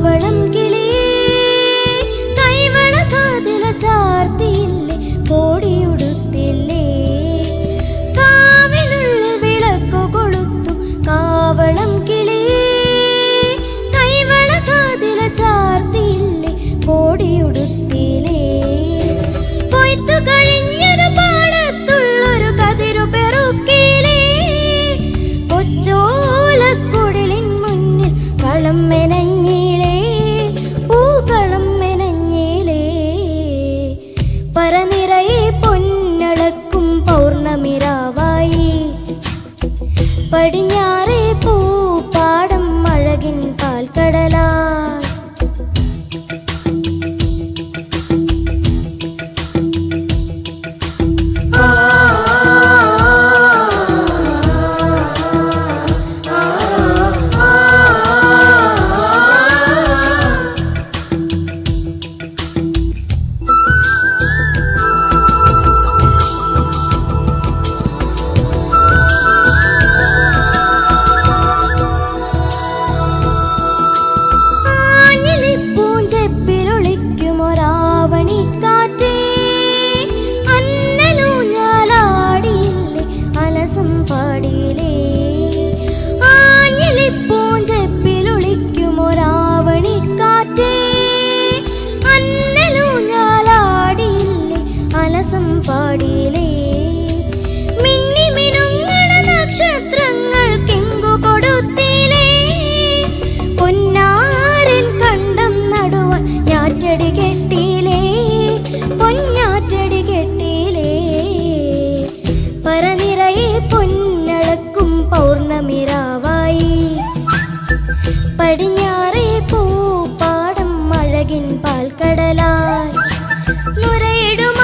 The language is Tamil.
அவள படிஞா கடலாய் முறையிடும்